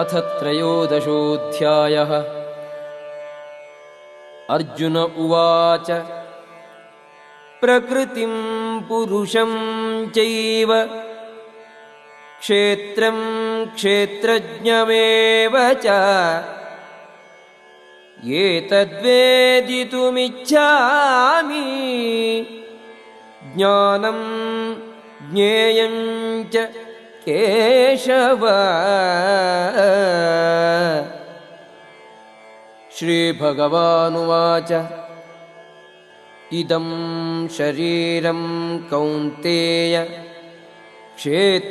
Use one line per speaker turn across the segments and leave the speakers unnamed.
अथ त्रयोदशोऽध्यायः। अर्जुन उवाच प्रकृतिं पुरुषं चैव क्षेत्रं क्षेत्रज्ञमेव च। एतद्वेदितुमिच्छामि। ज्ञानं ज्ञेयं च केशव। श्रीभगवानुवाच। इदं शरीरं कौन्तेय। क्षेत्रमित्यभिधीयते।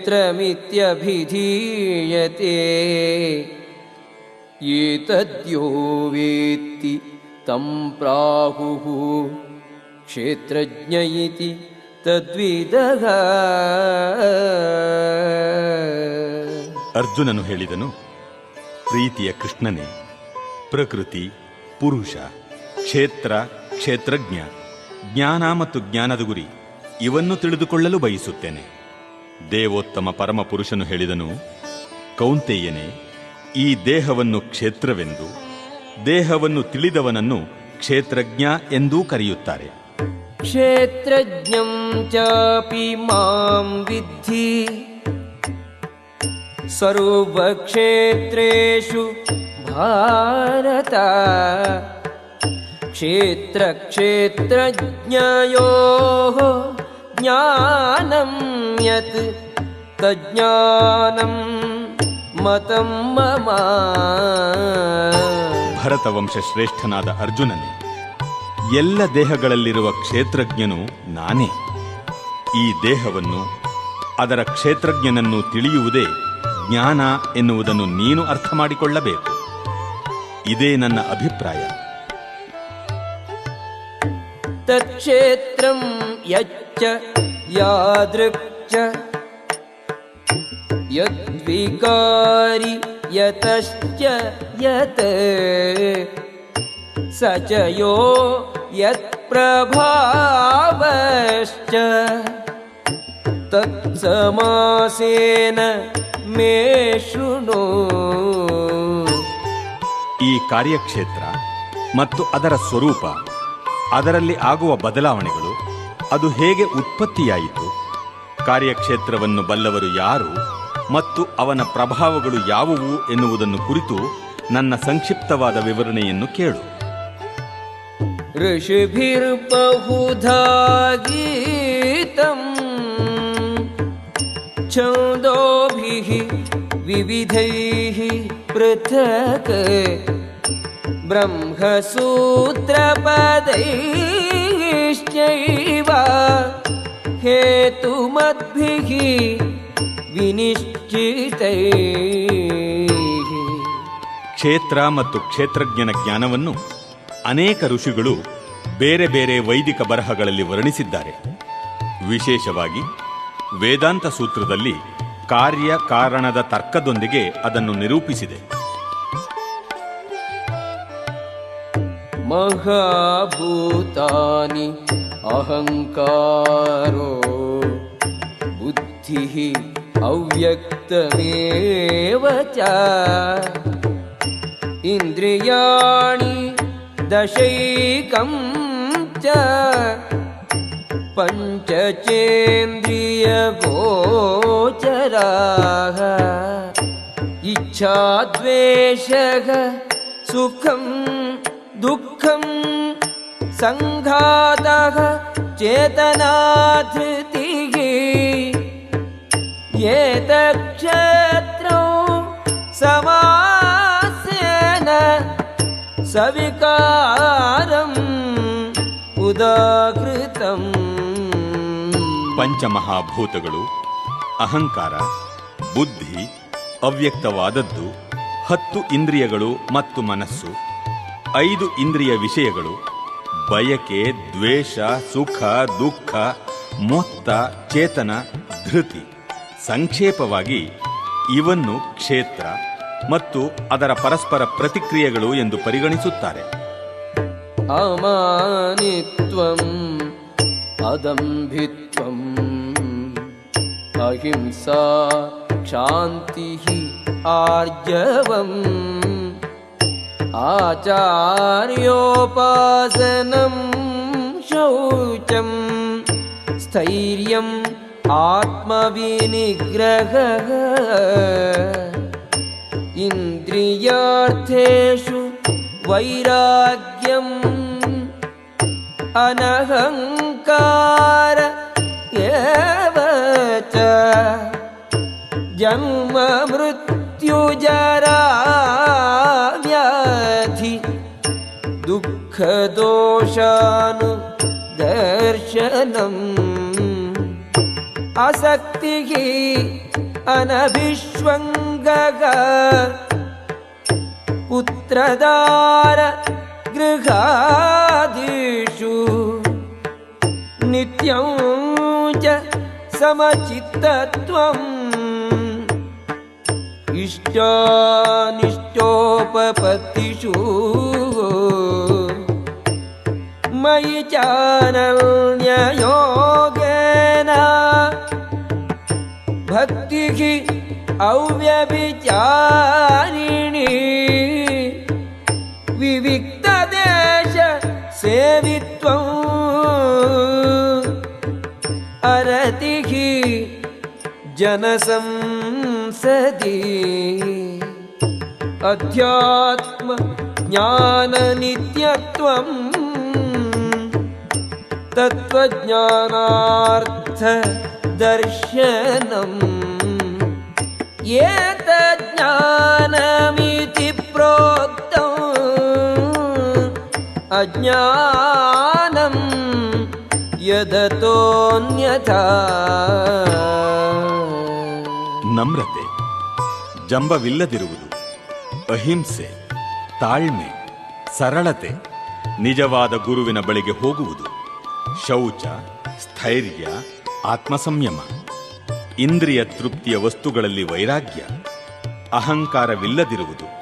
एतद्यो वेत्ति तं प्राहुः। क्षेत्रज्ञ इति ತದ್ವಿದಹ.
ಅರ್ಜುನನು ಹೇಳಿದನು, ಪ್ರೀತಿಯ ಕೃಷ್ಣನೇ, ಪ್ರಕೃತಿ, ಪುರುಷ, ಕ್ಷೇತ್ರ, ಕ್ಷೇತ್ರಜ್ಞ, ಜ್ಞಾನ ಮತ್ತು ಜ್ಞಾನದ ಗುರಿ ಇವನ್ನು ತಿಳಿದುಕೊಳ್ಳಲು ಬಯಸುತ್ತೇನೆ. ದೇವೋತ್ತಮ ಪರಮ ಪುರುಷನು ಹೇಳಿದನು ಕೌಂತೆಯ್ಯನೇ ಈ ದೇಹವನ್ನು ಕ್ಷೇತ್ರವೆಂದು, ದೇಹವನ್ನು ತಿಳಿದವನನ್ನು ಕ್ಷೇತ್ರಜ್ಞ ಎಂದೂ ಕರೆಯುತ್ತಾರೆ.
क्षेत्रज्ञं चापि मां विद्धि सर्वक्षेत्रेषु भारत क्षेत्रक्षेत्रज्ञयोः ज्ञानं यत् तज्ज्ञानं मतं मम
ಭರತವಂಶ ಶ್ರೇಷ್ಠನಾದ ಅರ್ಜುನನೇ ಎಲ್ಲ ದೇಹಗಳಲ್ಲಿರುವ ಕ್ಷೇತ್ರಜ್ಞನು ನಾನೇ. ಈ ದೇಹವನ್ನು, ಅದರ ಕ್ಷೇತ್ರಜ್ಞನನ್ನು ತಿಳಿಯುವುದೇ ಜ್ಞಾನ ಎನ್ನುವುದನ್ನು ನೀನು ಅರ್ಥ ಮಾಡಿಕೊಳ್ಳಬೇಕು ಇದೇ ನನ್ನ ಅಭಿಪ್ರಾಯ.
ತತ್ಕ್ಷೇತ್ರಂ ಯಚ್ಚ ಯಾದೃಕ್ಷ ಯದ್ವಿಕಾರಿ ಯತಶ್ಚ ಯತ. ಸಚಯೋ यत्प्रभावश्च तत्समासेन मे शृणु
ಈ ಕಾರ್ಯಕ್ಷೇತ್ರ ಮತ್ತು ಅದರ ಸ್ವರೂಪ ಅದರಲ್ಲಿ ಆಗುವ ಬದಲಾವಣೆಗಳು ಅದು ಹೇಗೆ ಉತ್ಪತ್ತಿಯಾಯಿತು ಕಾರ್ಯಕ್ಷೇತ್ರವನ್ನು ಬಲ್ಲವರು ಯಾರು ಮತ್ತು ಅವನ ಪ್ರಭಾವಗಳು ಯಾವುವು ಎನ್ನುವುದನ್ನು ಕುರಿತು ನನ್ನ ಸಂಕ್ಷಿಪ್ತವಾದ ವಿವರಣೆಯನ್ನು ಕೇಳು
ऋषिभिर्बहुधा गीतम् छन्दोभिः विविधैः पृथक् ब्रह्मसूत्रपदैश्चैव हेतुमद्भिः विनिश्चितैः
ಕ್ಷೇತ್ರ ಮತ್ತು ಕ್ಷೇತ್ರಜ್ಞನ ಜ್ಞಾನವನ್ನು ಅನೇಕ ಋಷಿಗಳು ಬೇರೆ ಬೇರೆ ವೈದಿಕ ಬರಹಗಳಲ್ಲಿ ವರ್ಣಿಸಿದ್ದಾರೆ. ವಿಶೇಷವಾಗಿ ವೇದಾಂತ ಸೂತ್ರದಲ್ಲಿ ಕಾರ್ಯ ಕಾರಣದ ತರ್ಕದೊಂದಿಗೆ ಅದನ್ನು ನಿರೂಪಿಸಿದೆ.
ಮಹಾಭೂತಾನಿ ಅಹಂಕಾರೋ ಬುದ್ಧಿ ಅವ್ಯಕ್ತಮೇವ ಇಂದ್ರಿಯಾಣಿ दशैकं च पञ्चचेन्द्रियगोचराः इच्छाद्वेषः सुखं दुःखं सङ्घातः चेतनाधृतिः। एतक्षेत्रौ समासेन ಸವಿಕಾರಂ ಉದಾಕೃತಂ.
ಪಂಚಮಹಾಭೂತಗಳು, ಅಹಂಕಾರ, ಬುದ್ಧಿ, ಅವ್ಯಕ್ತವಾದದ್ದು, ಹತ್ತು ಇಂದ್ರಿಯಗಳು ಮತ್ತು ಮನಸ್ಸು, ಐದು ಇಂದ್ರಿಯ ವಿಷಯಗಳು, ಬಯಕೆ, ದ್ವೇಷ, ಸುಖ, ದುಃಖ, ಮೊತ್ತ, ಚೇತನ, ಧೃತಿ, ಸಂಕ್ಷೇಪವಾಗಿ ಇವನ್ನು ಕ್ಷೇತ್ರ ಮತ್ತು ಅದರ ಪರಸ್ಪರ ಪ್ರತಿಕ್ರಿಯೆಗಳು ಎಂದು ಪರಿಗಣಿಸುತ್ತಾರೆ
अमानित्वम् अदम्भित्वम् अहिंसा क्षान्तिः आर्जवम् आचार्योपासनं शौचं स्थैर्यम् आत्मविनिग्रहः इन्द्रियार्थेषु वैराग्यम् अनहङ्कार एव च। जन्म मृत्युजरा व्याधि दुःखदोषानुदर्शनम्। आसक्तिः अनभिष्वङ्गः। पुत्रदार गृहादिषु। नित्यं च समचित्तत्वम्। इष्टानिष्टोपपत्तिषु। मयि चानन्ययोगेन भक्ति की अव्यभिचारिणी। विविक्त देश सेवित्वम् अरति की जनसंसदी। अध्यात्म ज्ञान नित्यत्व तत्व ज्ञानार्थ दर्शनम् एतज्ज्ञानमिति प्रोक्तम् अज्ञानं यदतोऽन्यथा
ನಮ್ರತೆ ಜಂಬವಿಲ್ಲದಿರುವುದು ಅಹಿಂಸೆ ತಾಳ್ಮೆ ಸರಳತೆ ನಿಜವಾದ ಗುರುವಿನ ಬಳಿಗೆ ಹೋಗುವುದು ಶೌಚ ಸ್ಥೈರ್ಯ ಆತ್ಮಸಂಯಮ. ಇಂದ್ರಿಯ ತೃಪ್ತಿಯ ವಸ್ತುಗಳಲ್ಲಿ ವೈರಾಗ್ಯ. ಅಹಂಕಾರವಿಲ್ಲದಿರುವುದು.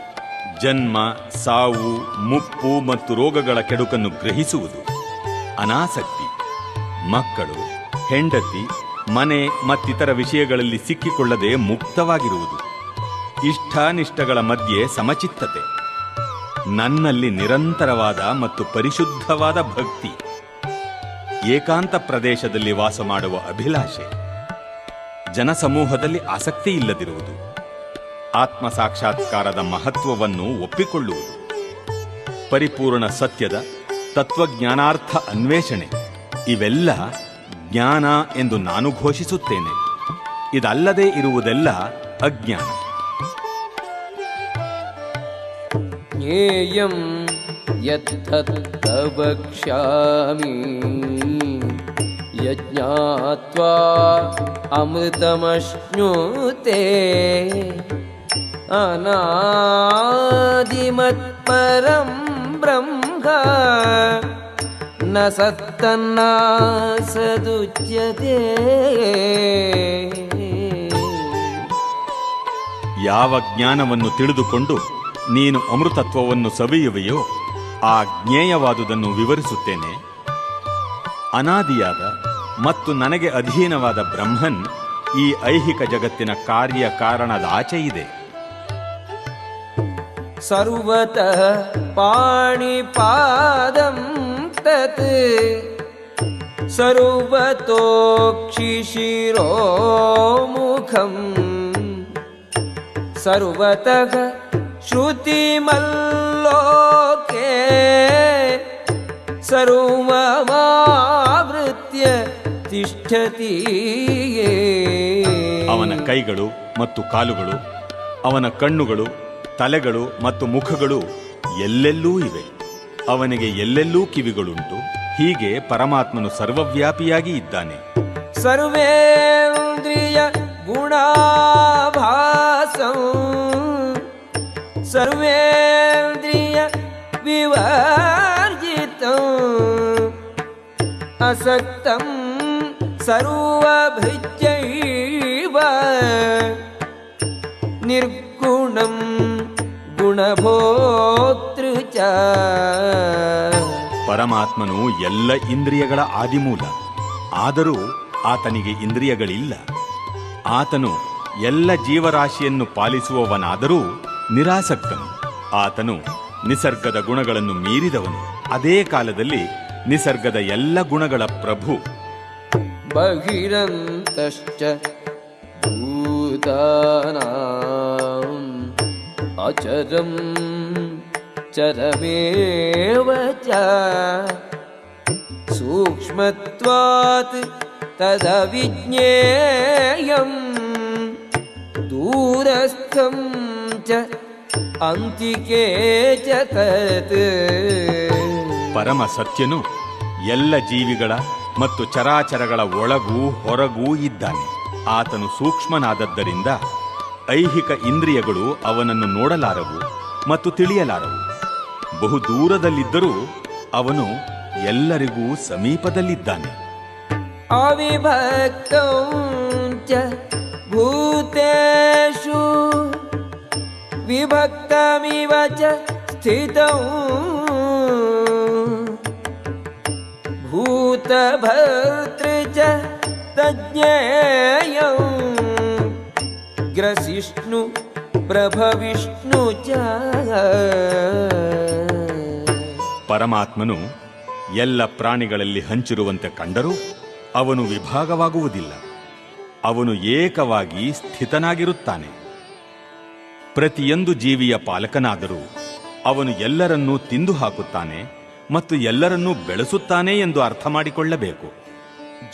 ಜನ್ಮ, ಸಾವು, ಮುಪ್ಪು ಮತ್ತು ರೋಗಗಳ ಕೆಡುಕನ್ನು ಗ್ರಹಿಸುವುದು. ಅನಾಸಕ್ತಿ. ಮಕ್ಕಳು, ಹೆಂಡತಿ, ಮನೆ ಮತ್ತಿತರ ವಿಷಯಗಳಲ್ಲಿ ಸಿಕ್ಕಿಕೊಳ್ಳದೆ ಮುಕ್ತವಾಗಿರುವುದು. ಇಷ್ಟಾನಿಷ್ಟಗಳ ಮಧ್ಯೆ ಸಮಚಿತ್ತತೆ. ನನ್ನಲ್ಲಿ ನಿರಂತರವಾದ ಮತ್ತು ಪರಿಶುದ್ಧವಾದ ಭಕ್ತಿ. ಏಕಾಂತ ಪ್ರದೇಶದಲ್ಲಿ ವಾಸ ಮಾಡುವ ಅಭಿಲಾಷೆ. ಜನಸಮೂಹದಲ್ಲಿ ಆಸಕ್ತಿ ಇಲ್ಲದಿರುವುದು. ಆತ್ಮ ಸಾಕ್ಷಾತ್ಕಾರದ ಮಹತ್ವವನ್ನು ಒಪ್ಪಿಕೊಳ್ಳುವುದು. ಪರಿಪೂರ್ಣ ಸತ್ಯದ ತತ್ವಜ್ಞಾನಾರ್ಥ ಅನ್ವೇಷಣೆ. ಇವೆಲ್ಲ ಜ್ಞಾನ ಎಂದು ನಾನು ಘೋಷಿಸುತ್ತೇನೆ. ಇದಲ್ಲದೆ ಇರುವುದೆಲ್ಲ ಅಜ್ಞಾನ.
ಜ್ಞೇಯಂ ಯತ್ ತವಕ್ಷಾಮಿ यज्ञात्वा अमृतमश्नुते अनादिमत्परं ब्रह्म न सत्तन्ना सदुच्यते
ಯಾವ ಜ್ಞಾನವನ್ನು ತಿಳಿದುಕೊಂಡು ನೀನು ಅಮೃತತ್ವವನ್ನು ಸವಿಯುವೆಯೋ ಆ ಜ್ಞೇಯವಾದುದನ್ನು ವಿವರಿಸುತ್ತೇನೆ ಅನಾದಿಯಾದ ಮತ್ತು ನನಗೆ ಅಧೀನವಾದ ಬ್ರಹ್ಮನ್ ಈ ಐಹಿಕ ಜಗತ್ತಿನ ಕಾರ್ಯ ಕಾರಣದಾಚೆ ಇದೆ
सर्वतः पाणिपादं तत् सर्वतोक्षिशिरोमुखम् सर्वतः श्रुतिमल्लोके सर्वमावृत्य ತಿಷ್ಠತೀಯೇ
ಅವನ ಕೈಗಳು ಮತ್ತು ಕಾಲುಗಳು ಅವನ ಕಣ್ಣುಗಳು ತಲೆಗಳು ಮತ್ತು ಮುಖಗಳು ಎಲ್ಲೆಲ್ಲೂ ಇವೆ. ಅವನಿಗೆ ಎಲ್ಲೆಲ್ಲೂ ಕಿವಿಗಳುಂಟು. ಹೀಗೆ ಪರಮಾತ್ಮನು ಸರ್ವವ್ಯಾಪಿಯಾಗಿ ಇದ್ದಾನೆ.
ಸರ್ವೇಂದ್ರಿಯ ಗುಣಾಭಾಸಂ ಸರ್ವೇಂದ್ರಿಯ ವಿವರ್ಜಿತ ಅಸಕ್ತಂ सर्वभृत्यैव निर्गुणं गुणभोक्तृ च
ಪರಮಾತ್ಮನು ಎಲ್ಲ ಇಂದ್ರಿಯಗಳ ಆದಿಮೂಲ ಆದರೂ ಆತನಿಗೆ ಇಂದ್ರಿಯಗಳಿಲ್ಲ ಆತನು ಎಲ್ಲ ಜೀವರಾಶಿಯನ್ನು ಪಾಲಿಸುವವನಾದರೂ ನಿರಾಸಕ್ತನು ಆತನು ನಿಸರ್ಗದ ಗುಣಗಳನ್ನು ಮೀರಿದವನು ಅದೇ ಕಾಲದಲ್ಲಿ ನಿಸರ್ಗದ ಎಲ್ಲ ಗುಣಗಳ ಪ್ರಭು
बहिरन्तश्च भूतानाम् अचरं चरमेव च सूक्ष्मत्वात् तदविज्ञेयं दूरस्थं च अन्तिके च तत्
परमसत्यनु ಎಲ್ಲ ಜೀವಿಗಳ ಮತ್ತು ಚರಾಚರಗಳ ಒಳಗೂ ಹೊರಗೂ ಇದ್ದಾನೆ. ಆತನು ಸೂಕ್ಷ್ಮನಾದದ್ದರಿಂದ ಐಹಿಕ ಇಂದ್ರಿಯಗಳು ಅವನನ್ನು ನೋಡಲಾರವು ಮತ್ತು ತಿಳಿಯಲಾರವು. ಬಹುದೂರದಲ್ಲಿದ್ದರೂ ಅವನು ಎಲ್ಲರಿಗೂ ಸಮೀಪದಲ್ಲಿದ್ದಾನೆ.
ಅವಿಭಕ್ತ ಭೂತೇಶು ವಿಭಕ್ತಮಿವ ಚ ಸ್ಥಿತೌ स्थितौ भूतभर्तृ च तज्ञेयौ ग्रसिष्णु प्रभविष्णु च
ಪರಮಾತ್ಮನು ಎಲ್ಲ ಪ್ರಾಣಿಗಳಲ್ಲಿ ಹಂಚಿರುವಂತೆ ಕಂಡರೂ ಅವನು ವಿಭಾಗವಾಗುವುದಿಲ್ಲ ಅವನು ಏಕವಾಗಿ ಸ್ಥಿತನಾಗಿರುತ್ತಾನೆ ಪ್ರತಿಯೊಂದು ಜೀವಿಯ ಪಾಲಕನಾದರೂ ಅವನು ಎಲ್ಲರನ್ನೂ ತಿಂದು ಹಾಕುತ್ತಾನೆ ಮತ್ತು ಎಲ್ಲರನ್ನೂ ಬೆಳೆಸುತ್ತಾನೆ ಎಂದು ಅರ್ಥ ಮಾಡಿಕೊಳ್ಳಬೇಕು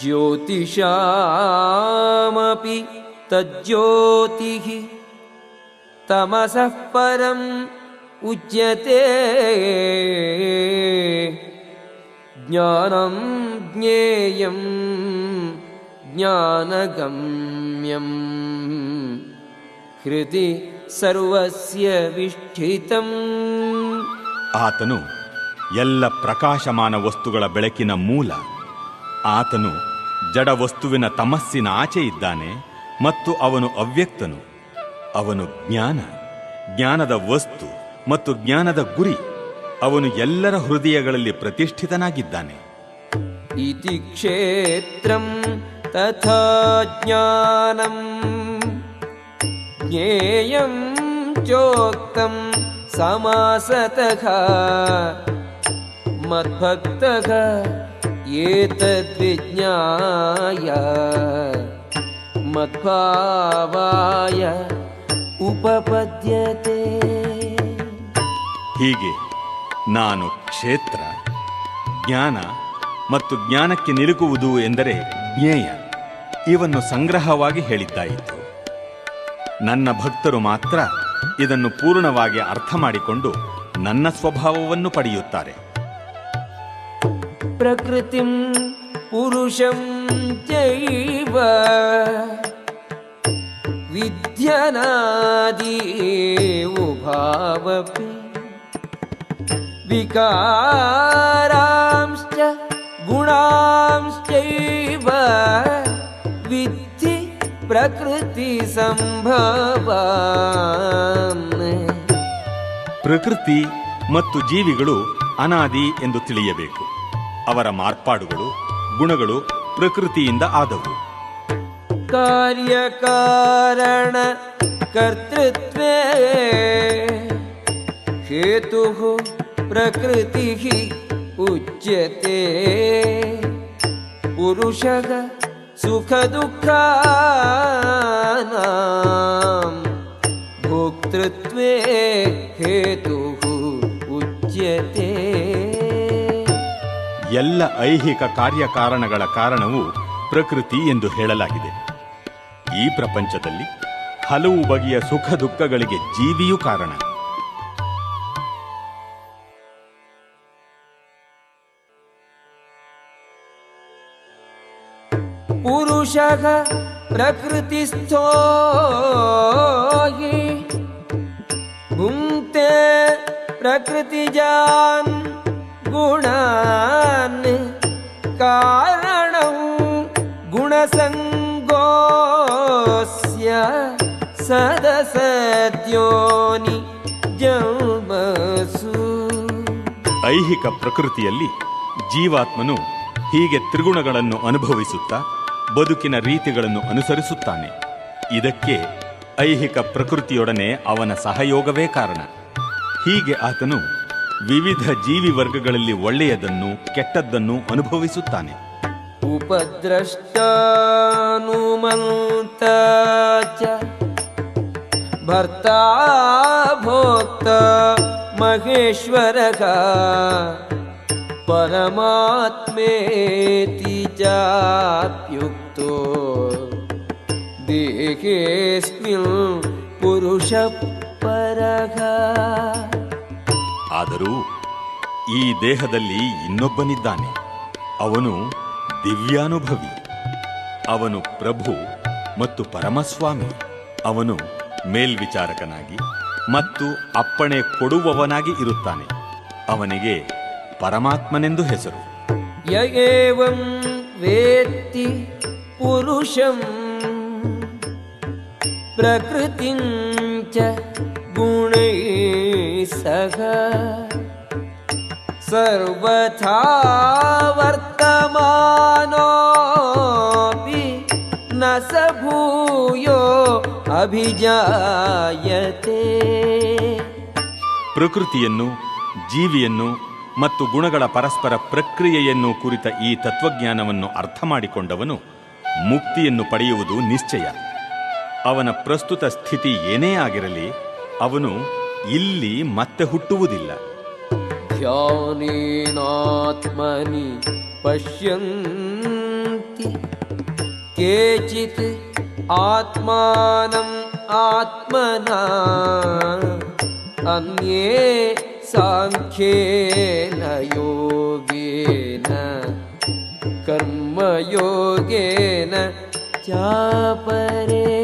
ಜ್ಯೋತಿಷಾಮಪಿ ತಜ್ಜ್ಯೋತಿ ತಮಸಃ ಪರಂ ಉಜ್ಯತೆ ಜ್ಞಾನಂ ಜ್ಞೇಯಂ ಜ್ಞಾನಗಮ್ಯಂ ಕೃತಿ ಸರ್ವಸ್ಯ ವಿಷ್ಠಿತಂ.
ಆತನು ಎಲ್ಲ ಪ್ರಕಾಶಮಾನ ವಸ್ತುಗಳ ಬೆಳಕಿನ ಮೂಲ. ಆತನು ಜಡ ವಸ್ತುವಿನ ತಮಸ್ಸಿನ ಆಚೆ ಇದ್ದಾನೆ ಮತ್ತು ಅವನು ಅವ್ಯಕ್ತನು. ಅವನು ಜ್ಞಾನ, ಜ್ಞಾನದ ವಸ್ತು ಮತ್ತು ಜ್ಞಾನದ ಗುರಿ. ಅವನು ಎಲ್ಲರ ಹೃದಯಗಳಲ್ಲಿ ಪ್ರತಿಷ್ಠಿತನಾಗಿದ್ದಾನೆ.
ಇತಿ ಕ್ಷೇತ್ರಂ ತಥಾ ಜ್ಞಾನಂ. ಜ್ಞೇಯಂ ಚೋಕ್ತಂ ಸಮಾಸತಃ. मद्भक्तः एतद्विज्ञाय मद्भावाय उपपद्यते
ಹೀಗೆ ನಾನು ಕ್ಷೇತ್ರ ಜ್ಞಾನ ಮತ್ತು ಜ್ಞಾನಕ್ಕೆ ನಿಲುಕುವುದು ಎಂದರೆ ಜ್ಞೇಯ ಇವನ್ನು ಸಂಗ್ರಹವಾಗಿ ಹೇಳಿದ್ದಾಯಿತು ನನ್ನ ಭಕ್ತರು ಮಾತ್ರ ಇದನ್ನು ಪೂರ್ಣವಾಗಿ ಅರ್ಥ ಮಾಡಿಕೊಂಡು ನನ್ನ ಸ್ವಭಾವವನ್ನು ಪಡೆಯುತ್ತಾರೆ
प्रकृतिं पुरुषं चैव विद्यनादि उभावपि विकारांश्च गुणांश्चैव विद्धि प्रकृतिसम्भवान्
ಪ್ರಕೃತಿ ಮತ್ತು ಜೀವಿಗಳು ಅನಾದಿ ಎಂದು ತಿಳಿಯಬೇಕು ಅವರ ಮಾರ್ಪಾಡುಗಳು, ಗುಣಗಳು ಪ್ರಕೃತಿಯಿಂದ ಆದವು.
ಕಾರ್ಯಕಾರಣ ಕರ್ತೃತ್ವೇ ಹೇತು ಪ್ರಕೃತಿ ಉಚ್ಯತೆ. ಪುರುಷದ ಸುಖ ದುಃಖ ಭೋಕ್ತೃತ್ವ ಹೇತು ಉಚ್ಯತೆ.
ಎಲ್ಲ ಐಹಿಕ ಕಾರ್ಯಕಾರಣಗಳ ಕಾರಣವು ಪ್ರಕೃತಿ ಎಂದು ಹೇಳಲಾಗಿದೆ. ಈ ಪ್ರಪಂಚದಲ್ಲಿ ಹಲವು ಬಗೆಯ ಸುಖ ದುಃಖಗಳಿಗೆ ಜೀವಿಯೂ ಕಾರಣ.
ಪುರುಷ ಪ್ರಕೃತಿ ಪ್ರಕೃತಿಸ್ಥೋ ಪ್ರಕೃತಿ ಜಾನ್ गुणान् कारणं गुणसङ्गोऽस्य सदसद्योनि जन्मसु
ಐಹಿಕ ಪ್ರಕೃತಿಯಲ್ಲಿ ಜೀವಾತ್ಮನು ಹೀಗೆ ತ್ರಿಗುಣಗಳನ್ನು ಅನುಭವಿಸುತ್ತಾ ಬದುಕಿನ ರೀತಿಗಳನ್ನು ಅನುಸರಿಸುತ್ತಾನೆ ಇದಕ್ಕೆ ಐಹಿಕ ಪ್ರಕೃತಿಯೊಡನೆ ಅವನ ಸಹಯೋಗವೇ ಕಾರಣ ಹೀಗೆ ಆತನು ವಿವಿಧ ಜೀವಿ ವರ್ಗಗಳಲ್ಲಿ ಒಳ್ಳೆಯದನ್ನು ಕೆಟ್ಟದ್ದನ್ನು ಅನುಭವಿಸುತ್ತಾನೆ.
ಉಪದ್ರಷ್ಟಾನುಮಂತ ಭರ್ತಾ ಭೋಕ್ತ ಮಹೇಶ್ವರ ಪರಮಾತ್ಮೇತಿ ಚಾಪ್ಯುಕ್ತೋ ದೇಹೇಸ್ಮಿನ್ ಪುರುಷ ಪರಗ
ಆದರೂ ಈ ದೇಹದಲ್ಲಿ ಇನ್ನೊಬ್ಬನಿದ್ದಾನೆ. ಅವನು ದಿವ್ಯಾನುಭವಿ. ಅವನು ಪ್ರಭು ಮತ್ತು ಪರಮಸ್ವಾಮಿ. ಅವನು ಮೇಲ್ವಿಚಾರಕನಾಗಿ ಮತ್ತು ಅಪ್ಪಣೆ ಕೊಡುವವನಾಗಿ ಇರುತ್ತಾನೆ. ಅವನಿಗೆ ಪರಮಾತ್ಮನೆಂದು ಹೆಸರು.
ಯಂ ವೇತ್ತಿ ಪುರುಷಂ ಪ್ರಕೃತಿಂಚ ಗುಣೇ सह सर्वथा वर्तमानोऽपि न स भूयो अभिजायते
ಪ್ರಕೃತಿಯನ್ನು ಜೀವಿಯನ್ನು ಮತ್ತು ಗುಣಗಳ ಪರಸ್ಪರ ಪ್ರಕ್ರಿಯೆಯನ್ನು ಕುರಿತ ಈ ತತ್ವಜ್ಞಾನವನ್ನು ಅರ್ಥ ಮಾಡಿಕೊಂಡವನು ಮುಕ್ತಿಯನ್ನು ಪಡೆಯುವುದು ನಿಶ್ಚಯ ಅವನ ಪ್ರಸ್ತುತ ಸ್ಥಿತಿ ಏನೇ ಆಗಿರಲಿ ಅವನು ಇಲ್ಲಿ ಮತ್ತೆ ಹುಟ್ಟುವುದಿಲ್ಲ.
ಧ್ಯಾನೇನಾತ್ಮನಿ ಪಶ್ಯಂತಿ ಕೇಚಿತ್ ಆತ್ಮಾನಂ ಆತ್ಮನ ಅನ್ಯೇ ಸಾಂಖ್ಯೇನ ಯೋಗೇನ ಕರ್ಮಯೋಗೇನ ಚಾಪರೇ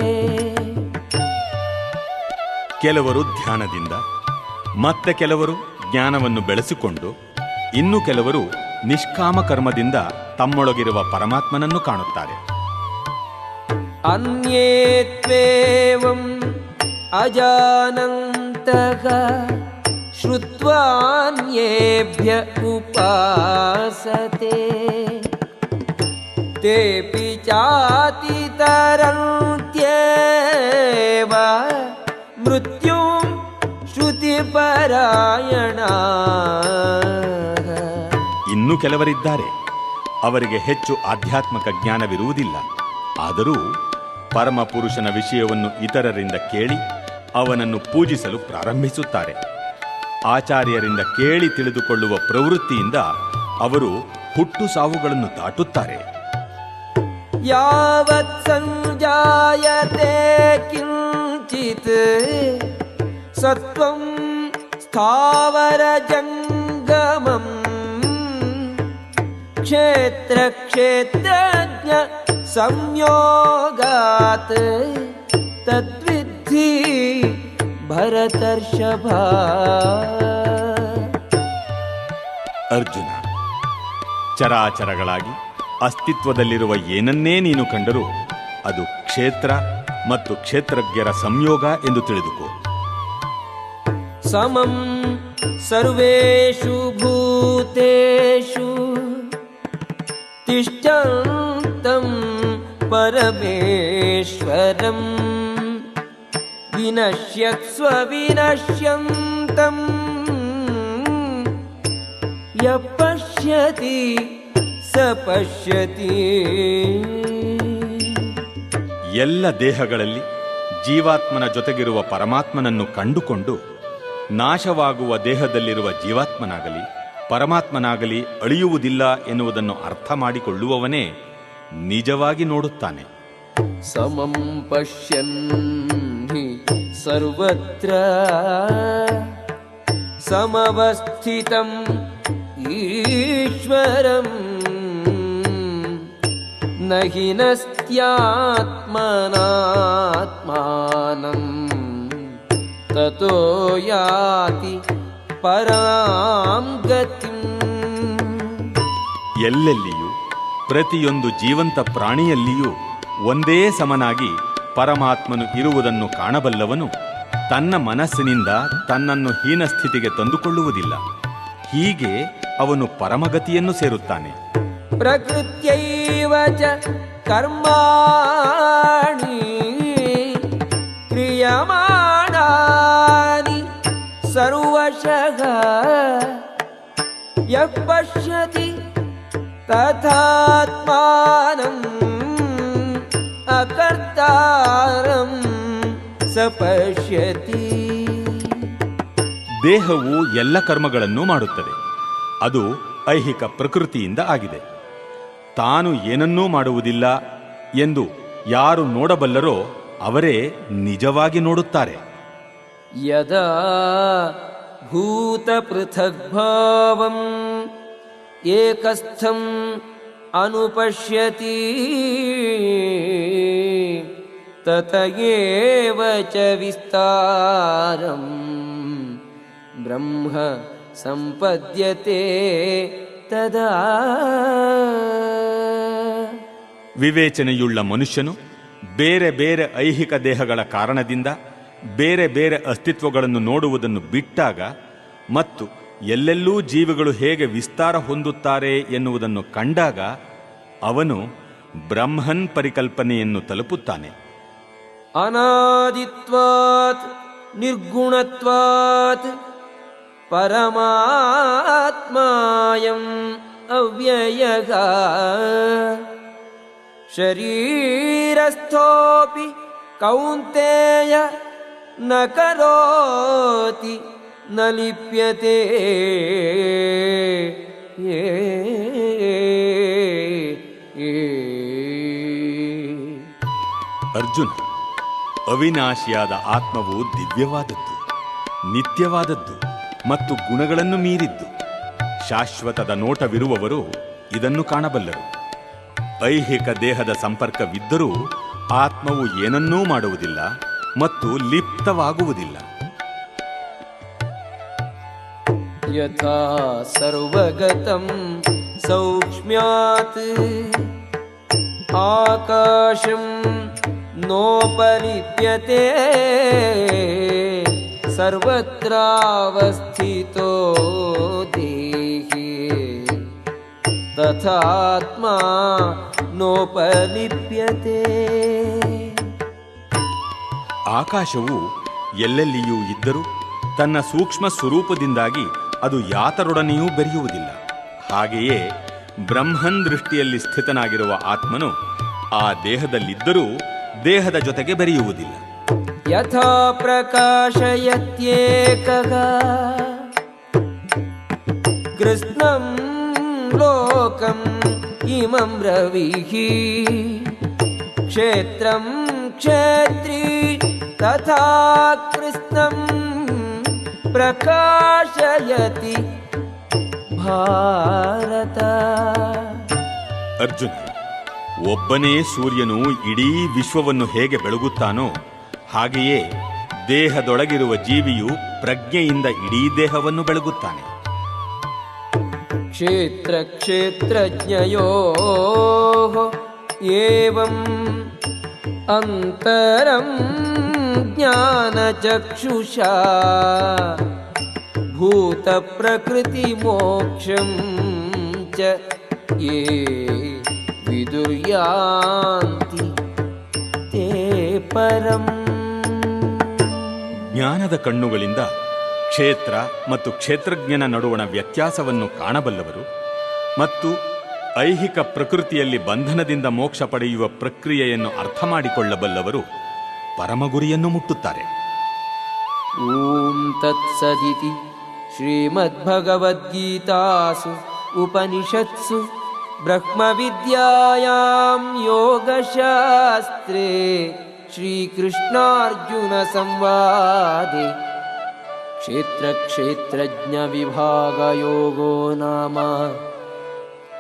ಕೆಲವರು ಧ್ಯಾನದಿಂದ, ಮತ್ತೆ ಕೆಲವರು ಜ್ಞಾನವನ್ನು ಬೆಳೆಸಿಕೊಂಡು, ಇನ್ನು ಕೆಲವರು ನಿಷ್ಕಾಮ ಕರ್ಮದಿಂದ ತಮ್ಮೊಳಗಿರುವ ಪರಮಾತ್ಮನನ್ನು ಕಾಣುತ್ತಾರೆ.
ಅನ್ಯೇತ್ವೇವಂ ಅಜಾನಂತಃ ಶ್ರುತ್ವಾನ್ಯೇಭ್ಯ ಉಪಾಸತೆ. ತೇಪಿ ಚಾತಿತರಂತ್ಯೇವ चातितरन्त्येव मृत्युं श्रुतिपरायणाः
ಇನ್ನು ಕೆಲವರಿದ್ದಾರೆ ಅವರಿಗೆ ಹೆಚ್ಚು ಆಧ್ಯಾತ್ಮಿಕ ಜ್ಞಾನವಿರುವುದಿಲ್ಲ ಆದರೂ ಪರಮ ಪುರುಷನ ವಿಷಯವನ್ನು ಇತರರಿಂದ ಕೇಳಿ ಅವನನ್ನು ಪೂಜಿಸಲು ಪ್ರಾರಂಭಿಸುತ್ತಾರೆ ಆಚಾರ್ಯರಿಂದ ಕೇಳಿ ತಿಳಿದುಕೊಳ್ಳುವ ಪ್ರವೃತ್ತಿಯಿಂದ ಅವರು ಹುಟ್ಟು ಸಾವುಗಳನ್ನು ದಾಟುತ್ತಾರೆ
यावत् सञ्जायते किञ्चित् सत्त्वं स्थावरजङ्गमम् क्षेत्रक्षेत्रज्ञ संयोगात् तद्विद्धि भरतर्षभा
ಅರ್ಜುನ ಚರಾಚರಗಳಾಗಿ ಅಸ್ತಿತ್ವದಲ್ಲಿರುವ ಏನನ್ನೇ ನೀನು ಕಂಡರೂ ಅದು ಕ್ಷೇತ್ರ ಮತ್ತು ಕ್ಷೇತ್ರಜ್ಞರ ಸಂಯೋಗ ಎಂದು ತಿಳಿದುಕೋ
समं सर्वेषु भूतेषु तिष्ठन्तं परमेश्वरम् विनश्यत्स्व विनश्यन्तम् यः पश्यति स पश्यति
ಎಲ್ಲ ದೇಹಗಳಲ್ಲಿ ಜೀವಾತ್ಮನ ಜೊತೆಗಿರುವ ಪರಮಾತ್ಮನನ್ನು ಕಂಡುಕೊಂಡು ನಾಶವಾಗುವ ದೇಹದಲ್ಲಿರುವ ಜೀವಾತ್ಮನಾಗಲಿ, ಪರಮಾತ್ಮನಾಗಲಿ ಅಳಿಯುವುದಿಲ್ಲ ಎನ್ನುವುದನ್ನು ಅರ್ಥ ಮಾಡಿಕೊಳ್ಳುವವನೇ ನಿಜವಾಗಿ ನೋಡುತ್ತಾನೆ.
ಸಮಂ ಪಶ್ಯನ್ ಸರ್ವತ್ರ ಸಮವಸ್ಥಿತಂ ಈಶ್ವರಂ न हि नस्त्यात्मनात्मानम् ततो याति परां गतिम्
ಎಲ್ಲೆಲ್ಲಿಯೂ ಪ್ರತಿಯೊಂದು ಜೀವಂತ ಪ್ರಾಣಿಯಲ್ಲಿಯೂ ಒಂದೇ ಸಮನಾಗಿ ಪರಮಾತ್ಮನು ಇರುವುದನ್ನು ಕಾಣಬಲ್ಲವನು ತನ್ನ ಮನಸ್ಸಿನಿಂದ ತನ್ನನ್ನು ಹೀನ ಸ್ಥಿತಿಗೆ ತಂದುಕೊಳ್ಳುವುದಿಲ್ಲ ಹೀಗೆ ಅವನು ಪರಮಗತಿಯನ್ನು ಸೇರುತ್ತಾನೆ
ಪ್ರಕೃತ್ಯೈವ ಚ ಕರ್ಮಾಣಿ ಕ್ರಿಯಮಾಣಾನಿ ಸರ್ವಶಗ ಯಃ ಪಶ್ಯತಿ ತಥಾತ್ಮಾನಂ ಅಕರ್ತಾರಂ ಸಪಶ್ಯತಿ
ದೇಹವು ಎಲ್ಲ ಕರ್ಮಗಳನ್ನು ಮಾಡುತ್ತದೆ. ಅದು ಐಹಿಕ ಪ್ರಕೃತಿಯಿಂದ ಆಗಿದೆ. ತಾನು ಏನನ್ನೂ ಮಾಡುವುದಿಲ್ಲ ಎಂದು ಯಾರು ನೋಡಬಲ್ಲರೋ ಅವರೇ ನಿಜವಾಗಿ ನೋಡುತ್ತಾರೆ.
ಯದಾ ಭೂತಪೃಥಗ್ಭಾವಂ ಏಕಸ್ಥಂ ಅನುಪಶ್ಯತಿ ತತಯೇವ ಚ ವಿಸ್ತಾರಂ ಬ್ರಹ್ಮ ಸಂಪದ್ಯತೆ ತದಾ
ವಿವೇಚನೆಯುಳ್ಳ ಮನುಷ್ಯನು ಬೇರೆ ಬೇರೆ ಐಹಿಕ ದೇಹಗಳ ಕಾರಣದಿಂದ ಬೇರೆ ಬೇರೆ ಅಸ್ತಿತ್ವಗಳನ್ನು ನೋಡುವುದನ್ನು ಬಿಟ್ಟಾಗ ಮತ್ತು ಎಲ್ಲೆಲ್ಲೂ ಜೀವಿಗಳು ಹೇಗೆ ವಿಸ್ತಾರ ಹೊಂದುತ್ತಾರೆ ಎನ್ನುವುದನ್ನು ಕಂಡಾಗ ಅವನು ಬ್ರಹ್ಮನ್ ಪರಿಕಲ್ಪನೆಯನ್ನು ತಲುಪುತ್ತಾನೆ.
ಅನಾದಿತ್ವಾತ್ ನಿರ್ಗುಣತ್ವಾತ್ ಪರಮಾತ್ಮಾಯಂ ಅವ್ಯಯಗ शरीरस्थोऽपि कौन्तेय न करोति न लिप्यते
ಅರ್ಜುನ ಅವಿನಾಶಿಯಾದ ಆತ್ಮವು ದಿವ್ಯವಾದದ್ದು ನಿತ್ಯವಾದದ್ದು ಮತ್ತು ಗುಣಗಳನ್ನು ಮೀರಿದ್ದು ಶಾಶ್ವತದ ನೋಟವಿರುವವರು ಇದನ್ನು ಕಾಣಬಲ್ಲರು ಐಹಿಕ ದೇಹದ ಸಂಪರ್ಕವಿದ್ದರೂ ಆತ್ಮವು ಏನನ್ನೂ ಮಾಡುವುದಿಲ್ಲ ಮತ್ತು ಲಿಪ್ತವಾಗುವುದಿಲ್ಲ.
ಯಥಾ ಸರ್ವಗತಂ ಸೌಕ್ಷ್ಮ್ಯಾತ್ ಆಕಾಶಂ ನೋಪಲಿಪ್ಯತೆ ಸರ್ವತ್ರಾವಸ್ಥಿತೋ ದೇಹಿ. ತಥಾತ್ಮಾ ಸ್ವಪ್ನೋಪಲಿಪ್ಯತೆ
ಆಕಾಶವು ಎಲ್ಲೆಲ್ಲಿಯೂ ಇದ್ದರೂ ತನ್ನ ಸೂಕ್ಷ್ಮ ಸ್ವರೂಪದಿಂದಾಗಿ ಅದು ಯಾತರೊಡನೆಯೂ ಬೆರೆಯುವುದಿಲ್ಲ. ಹಾಗೆಯೇ ಬ್ರಹ್ಮನ್ ದೃಷ್ಟಿಯಲ್ಲಿ ಸ್ಥಿತನಾಗಿರುವ ಆತ್ಮನು ಆ ದೇಹದಲ್ಲಿದ್ದರೂ ದೇಹದ ಜೊತೆಗೆ ಬೆರೆಯುವುದಿಲ್ಲ.
ಯಥಾ ಪ್ರಕಾಶಯತ್ಯೇಕ. ಕೃಷ್ಣಂ ಲೋಕಂ इमं रविः क्षेत्रं क्षेत्री तथा कृष्णं प्रकाशयति भारत
ಅರ್ಜುನ ಒಬ್ಬನೇ ಸೂರ್ಯನು ಇಡೀ ವಿಶ್ವವನ್ನು ಹೇಗೆ ಬೆಳಗುತ್ತಾನೋ ಹಾಗೆಯೇ ದೇಹದೊಳಗಿರುವ ಜೀವಿಯು ಪ್ರಜ್ಞೆಯಿಂದ ಇಡೀ ದೇಹವನ್ನು ಬೆಳಗುತ್ತಾನೆ
क्षेत्रक्षेत्रज्ञयोः एवम् अन्तरं ज्ञानचक्षुषा भूतप्रकृतिमोक्षं च ये विदुर्यान्ति ते परम्
ಜ್ಞಾನದ ಕಣ್ಣುಗಳಿಂದ ಕ್ಷೇತ್ರ ಮತ್ತು ಕ್ಷೇತ್ರಜ್ಞನ ನಡುವಣ ವ್ಯತ್ಯಾಸವನ್ನು ಕಾಣಬಲ್ಲವರು ಮತ್ತು ಐಹಿಕ ಪ್ರಕೃತಿಯಲ್ಲಿ ಬಂಧನದಿಂದ ಮೋಕ್ಷ ಪಡೆಯುವ ಪ್ರಕ್ರಿಯೆಯನ್ನು ಅರ್ಥ ಮಾಡಿಕೊಳ್ಳಬಲ್ಲವರು ಪರಮಗುರಿಯನ್ನು ಮುಟ್ಟುತ್ತಾರೆ.
ಓಂ ತತ್ಸದಿತಿ ಶ್ರೀಮದ್ಭಗವದ್ಗೀತಾಸು ಉಪನಿಷತ್ಸು ಬ್ರಹ್ಮವಿದ್ಯಾಯಾಂ ಯೋಗಶಾಸ್ತ್ರೇ ಶ್ರೀಕೃಷ್ಣಾರ್ಜುನ ಸಂವಾದೇ. क्षेत्रक्षेत्रज्ञविभागयोगो नाम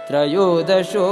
त्रयोदशोऽध्यायः